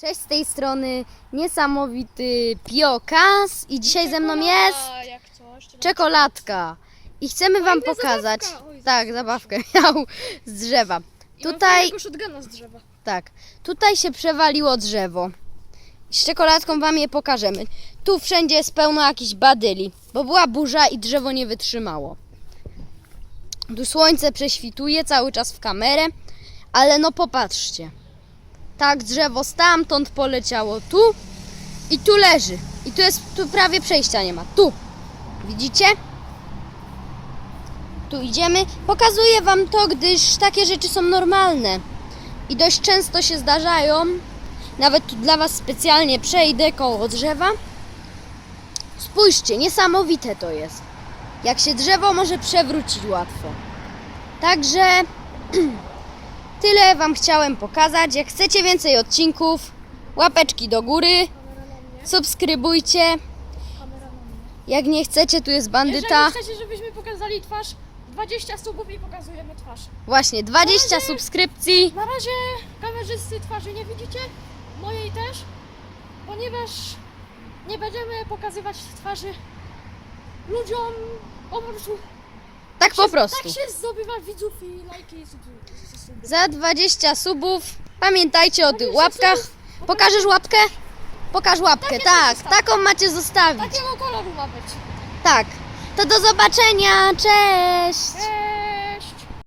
Cześć z tej strony niesamowity Piokas i dzisiaj ze mną jest A, jak coś. to- czekoladka. I chcemy wam Fajna pokazać. zabawka. Oj, Tak, zabawkę miał z drzewa. I mam Tutaj, fajnego shotguna z drzewa. tak, tutaj się przewaliło drzewo. Z czekoladką wam je pokażemy. Tu wszędzie jest pełno jakichś badyli, bo była burza i drzewo nie wytrzymało. Tu słońce prześwituje cały czas w kamerę, ale no popatrzcie. Tak, drzewo stamtąd poleciało tu i tu leży. I tu jest, tu prawie przejścia nie ma. Tu. Widzicie? Tu idziemy. Pokazuję wam to, gdyż takie rzeczy są normalne. I dość często się zdarzają. Nawet tu dla was specjalnie przejdę koło drzewa. Spójrzcie, niesamowite to jest. Jak się drzewo może przewrócić łatwo. Także tyle wam chciałem pokazać. Jak chcecie więcej odcinków, łapeczki do góry, subskrybujcie. Jak nie chcecie, tu jest bandyta. Jeżeli chcecie, żebyśmy pokazali twarz, 20 subów i pokazujemy twarz. Właśnie, 20 Na razie- subskrypcji. Na razie kamerzysty twarzy nie widzicie, mojej też, ponieważ nie będziemy pokazywać twarzy ludziom prostu. Tak po prostu. Tak się zdobywa widzów i lajki i suby. Za 20 subów pamiętajcie o tych 20 łapkach. subów. Pokażesz łapkę? Pokaż łapkę, Takie tak. zostaw. Taką macie zostawić. Takiego koloru ma być. Tak. To do zobaczenia. Cześć. Eee,